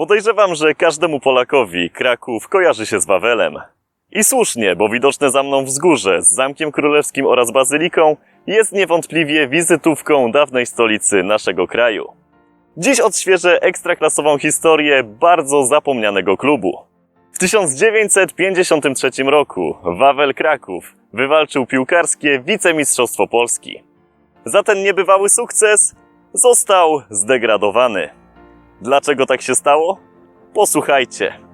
Podejrzewam, że każdemu Polakowi Kraków kojarzy się z Wawelem. I słusznie, bo widoczne za mną wzgórze z Zamkiem Królewskim oraz Bazyliką jest niewątpliwie wizytówką dawnej stolicy naszego kraju. Dziś odświeżę ekstraklasową historię bardzo zapomnianego klubu. W 1953 roku Wawel Kraków wywalczył piłkarskie wicemistrzostwo Polski. Za ten niebywały sukces został zdegradowany. Dlaczego tak się stało? Posłuchajcie.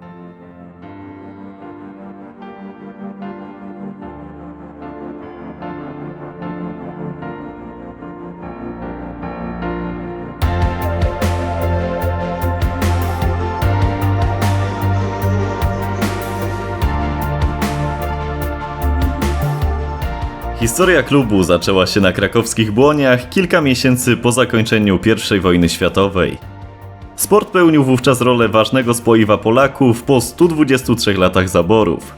Historia klubu zaczęła się na krakowskich błoniach kilka miesięcy po zakończeniu I wojny światowej. Sport pełnił wówczas rolę ważnego spoiwa Polaków po 123 latach zaborów.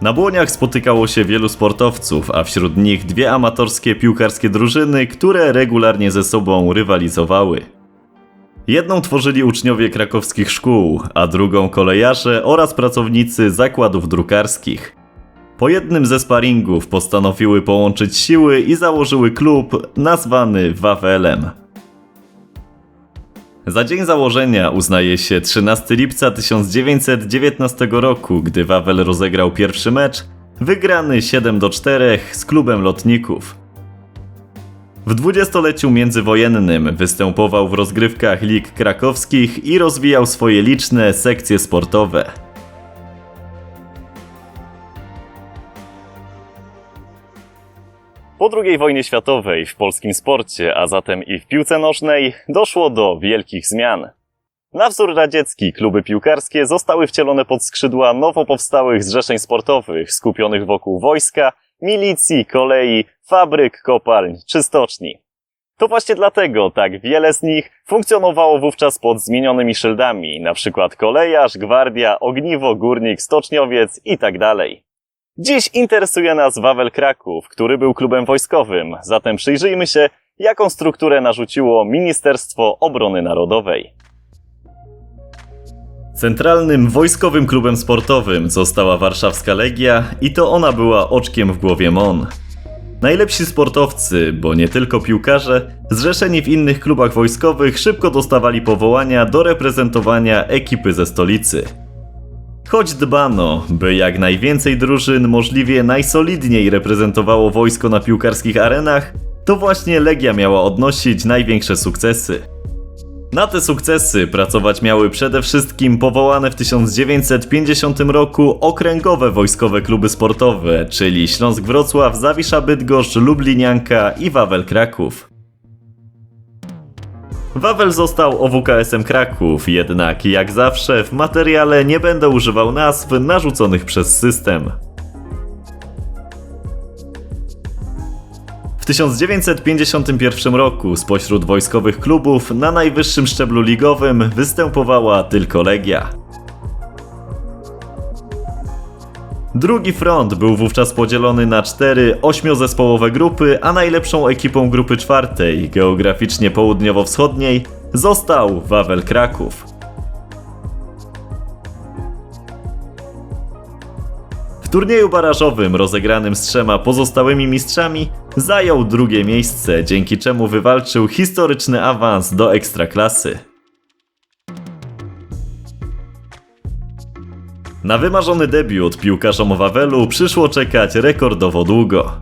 Na błoniach spotykało się wielu sportowców, a wśród nich dwie amatorskie piłkarskie drużyny, które regularnie ze sobą rywalizowały. Jedną tworzyli uczniowie krakowskich szkół, a drugą kolejarze oraz pracownicy zakładów drukarskich. Po jednym ze sparingów postanowiły połączyć siły i założyły klub nazwany Wawelem. Za dzień założenia uznaje się 13 lipca 1919 roku, gdy Wawel rozegrał pierwszy mecz, wygrany 7 do 4 z klubem lotników. W dwudziestoleciu międzywojennym występował w rozgrywkach lig krakowskich i rozwijał swoje liczne sekcje sportowe. Po II wojnie światowej w polskim sporcie, a zatem i w piłce nożnej, doszło do wielkich zmian. Na wzór radziecki kluby piłkarskie zostały wcielone pod skrzydła nowo powstałych zrzeszeń sportowych skupionych wokół wojska, milicji, kolei, fabryk, kopalń czy stoczni. To właśnie dlatego tak wiele z nich funkcjonowało wówczas pod zmienionymi szyldami, np. kolejarz, gwardia, ogniwo, górnik, stoczniowiec itd. Dziś interesuje nas Wawel Kraków, który był klubem wojskowym, zatem przyjrzyjmy się, jaką strukturę narzuciło Ministerstwo Obrony Narodowej. Centralnym wojskowym klubem sportowym została Warszawska Legia i to ona była oczkiem w głowie MON. Najlepsi sportowcy, bo nie tylko piłkarze, zrzeszeni w innych klubach wojskowych szybko dostawali powołania do reprezentowania ekipy ze stolicy. Choć dbano, by jak najwięcej drużyn możliwie najsolidniej reprezentowało wojsko na piłkarskich arenach, to właśnie Legia miała odnosić największe sukcesy. Na te sukcesy pracować miały przede wszystkim powołane w 1950 roku okręgowe wojskowe kluby sportowe, czyli Śląsk Wrocław, Zawisza Bydgoszcz, Lublinianka i Wawel Kraków. Wawel został OWKS-em Kraków, jednak jak zawsze w materiale nie będę używał nazw narzuconych przez system. W 1951 roku spośród wojskowych klubów na najwyższym szczeblu ligowym występowała tylko Legia. Drugi front był wówczas podzielony na cztery ośmiozespołowe grupy, a najlepszą ekipą grupy czwartej, geograficznie południowo-wschodniej, został Wawel Kraków. W turnieju barażowym rozegranym z trzema pozostałymi mistrzami zajął drugie miejsce, dzięki czemu wywalczył historyczny awans do ekstraklasy. Na wymarzony debiut piłkarzom Wawelu przyszło czekać rekordowo długo.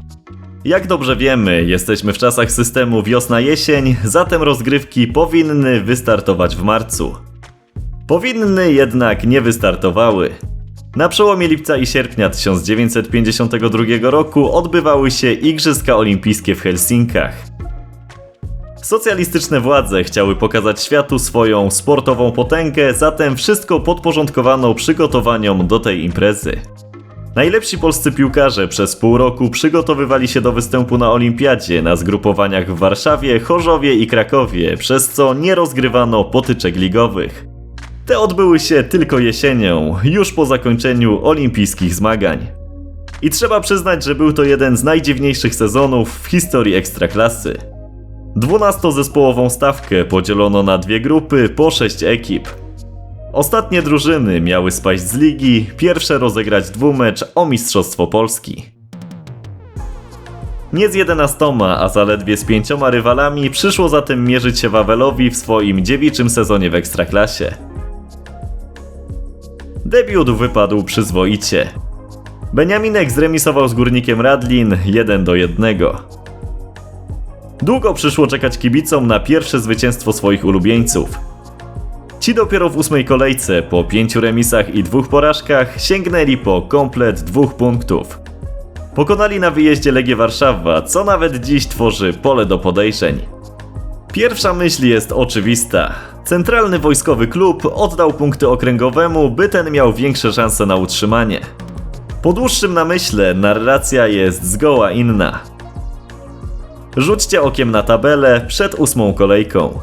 Jak dobrze wiemy, jesteśmy w czasach systemu wiosna-jesień, zatem rozgrywki powinny wystartować w marcu. Powinny jednak nie wystartowały. Na przełomie lipca i sierpnia 1952 roku odbywały się Igrzyska Olimpijskie w Helsinkach. Socjalistyczne władze chciały pokazać światu swoją sportową potęgę, zatem wszystko podporządkowano przygotowaniom do tej imprezy. Najlepsi polscy piłkarze przez pół roku przygotowywali się do występu na olimpiadzie na zgrupowaniach w Warszawie, Chorzowie i Krakowie, przez co nie rozgrywano potyczek ligowych. Te odbyły się tylko jesienią, już po zakończeniu olimpijskich zmagań. I trzeba przyznać, że był to jeden z najdziwniejszych sezonów w historii ekstraklasy. 12-zespołową stawkę podzielono na dwie grupy po 6 ekip. Ostatnie drużyny miały spaść z ligi, pierwsze rozegrać dwumecz o Mistrzostwo Polski. Nie z 11, a zaledwie z pięcioma rywalami przyszło zatem mierzyć się Wawelowi w swoim dziewiczym sezonie w Ekstraklasie. Debiut wypadł przyzwoicie. Beniaminek zremisował z Górnikiem Radlin 1 do 1. Długo przyszło czekać kibicom na pierwsze zwycięstwo swoich ulubieńców. Ci dopiero w ósmej kolejce, po pięciu remisach i dwóch porażkach, sięgnęli po komplet dwóch punktów. Pokonali na wyjeździe Legię Warszawa, co nawet dziś tworzy pole do podejrzeń. Pierwsza myśl jest oczywista. Centralny wojskowy klub oddał punkty okręgowemu, by ten miał większe szanse na utrzymanie. Po dłuższym namyśle narracja jest zgoła inna. Rzućcie okiem na tabelę przed ósmą kolejką.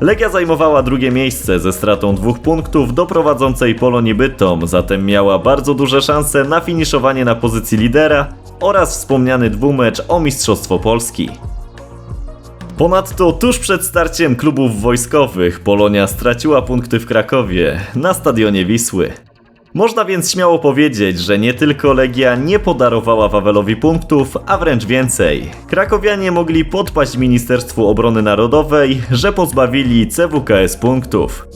Legia zajmowała drugie miejsce ze stratą dwóch punktów do prowadzącej Polonii Bytom, zatem miała bardzo duże szanse na finiszowanie na pozycji lidera oraz wspomniany dwumecz o Mistrzostwo Polski. Ponadto tuż przed starciem klubów wojskowych Polonia straciła punkty w Krakowie na stadionie Wisły. Można więc śmiało powiedzieć, że nie tylko Legia nie podarowała Wawelowi punktów, a wręcz więcej. Krakowianie mogli podpaść Ministerstwu Obrony Narodowej, że pozbawili CWKS punktów.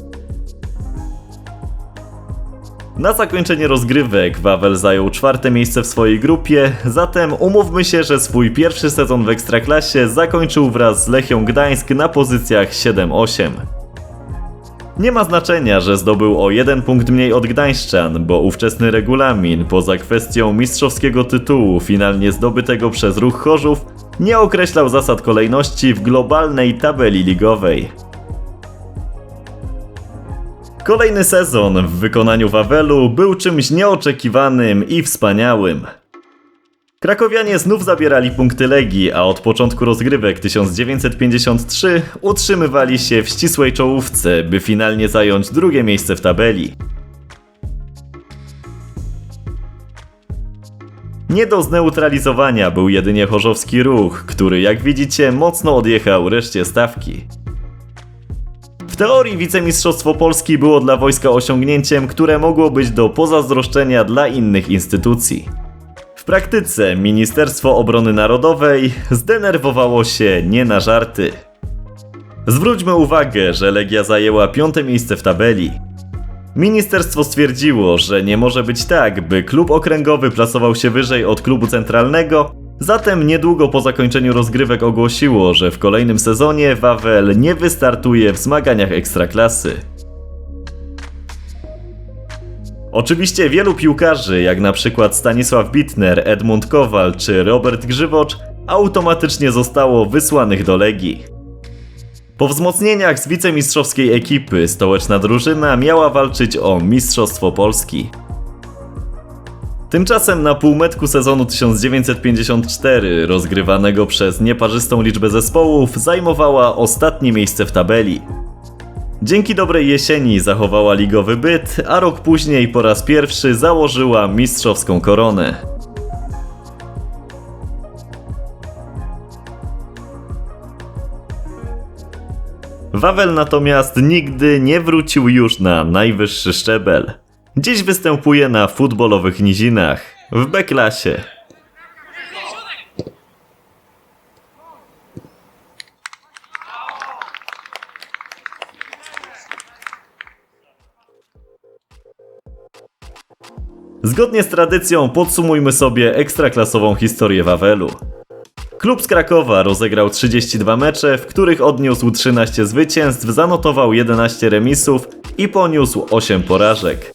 Na zakończenie rozgrywek Wawel zajął czwarte miejsce w swojej grupie, zatem umówmy się, że swój pierwszy sezon w Ekstraklasie zakończył wraz z Lechią Gdańsk na pozycjach 7-8. Nie ma znaczenia, że zdobył o jeden punkt mniej od Gdańszczan, bo ówczesny regulamin, poza kwestią mistrzowskiego tytułu finalnie zdobytego przez ruch Chorzów, nie określał zasad kolejności w globalnej tabeli ligowej. Kolejny sezon w wykonaniu Wawelu był czymś nieoczekiwanym i wspaniałym. Krakowianie znów zabierali punkty Legii, a od początku rozgrywek 1953 utrzymywali się w ścisłej czołówce, by finalnie zająć drugie miejsce w tabeli. Nie do zneutralizowania był jedynie chorzowski ruch, który jak widzicie mocno odjechał reszcie stawki. W teorii wicemistrzostwo Polski było dla wojska osiągnięciem, które mogło być do pozazdroszczenia dla innych instytucji. Praktyce Ministerstwo Obrony Narodowej zdenerwowało się nie na żarty. Zwróćmy uwagę, że Legia zajęła piąte miejsce w tabeli. Ministerstwo stwierdziło, że nie może być tak, by klub okręgowy plasował się wyżej od klubu centralnego, zatem niedługo po zakończeniu rozgrywek ogłosiło, że w kolejnym sezonie Wawel nie wystartuje w zmaganiach ekstraklasy. Oczywiście wielu piłkarzy, jak na przykład Stanisław Bitner, Edmund Kowal czy Robert Grzywocz, automatycznie zostało wysłanych do Legii. Po wzmocnieniach z wicemistrzowskiej ekipy stołeczna drużyna miała walczyć o Mistrzostwo Polski. Tymczasem na półmetku sezonu 1954, rozgrywanego przez nieparzystą liczbę zespołów, zajmowała ostatnie miejsce w tabeli. Dzięki dobrej jesieni zachowała ligowy byt, a rok później po raz pierwszy założyła mistrzowską koronę. Wawel natomiast nigdy nie wrócił już na najwyższy szczebel. Dziś występuje na futbolowych nizinach, w B-klasie. Zgodnie z tradycją podsumujmy sobie ekstraklasową historię Wawelu. Klub z Krakowa rozegrał 32 mecze, w których odniósł 13 zwycięstw, zanotował 11 remisów i poniósł 8 porażek.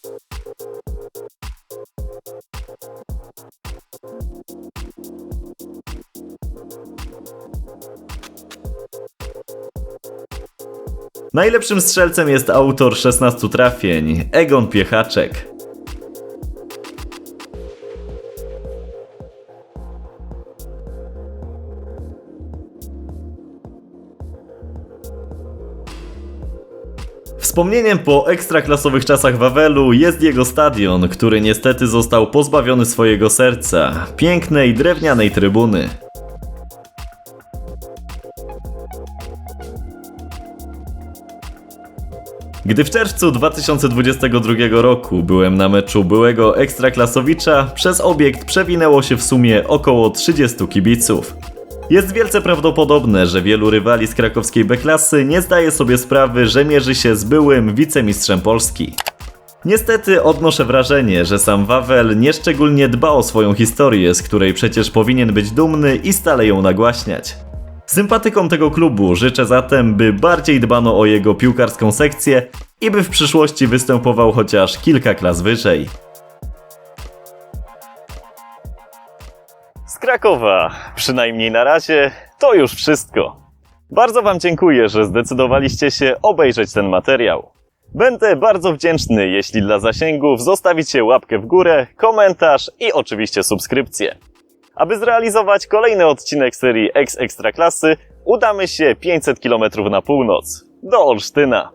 Najlepszym strzelcem jest autor 16 trafień, Egon Piechaczek. Wspomnieniem po ekstraklasowych czasach Wawelu jest jego stadion, który niestety został pozbawiony swojego serca, pięknej drewnianej trybuny. Gdy w czerwcu 2022 roku byłem na meczu byłego ekstraklasowicza, przez obiekt przewinęło się w sumie około 30 kibiców. Jest wielce prawdopodobne, że wielu rywali z krakowskiej B-klasy nie zdaje sobie sprawy, że mierzy się z byłym wicemistrzem Polski. Niestety odnoszę wrażenie, że sam Wawel nieszczególnie dba o swoją historię, z której przecież powinien być dumny i stale ją nagłaśniać. Sympatykom tego klubu życzę zatem, by bardziej dbano o jego piłkarską sekcję i by w przyszłości występował chociaż kilka klas wyżej. Z Krakowa, przynajmniej na razie, to już wszystko. Bardzo Wam dziękuję, że zdecydowaliście się obejrzeć ten materiał. Będę bardzo wdzięczny, jeśli dla zasięgów zostawicie łapkę w górę, komentarz i oczywiście subskrypcję. Aby zrealizować kolejny odcinek serii Ex Ekstraklasy, udamy się 500 km na północ, do Olsztyna.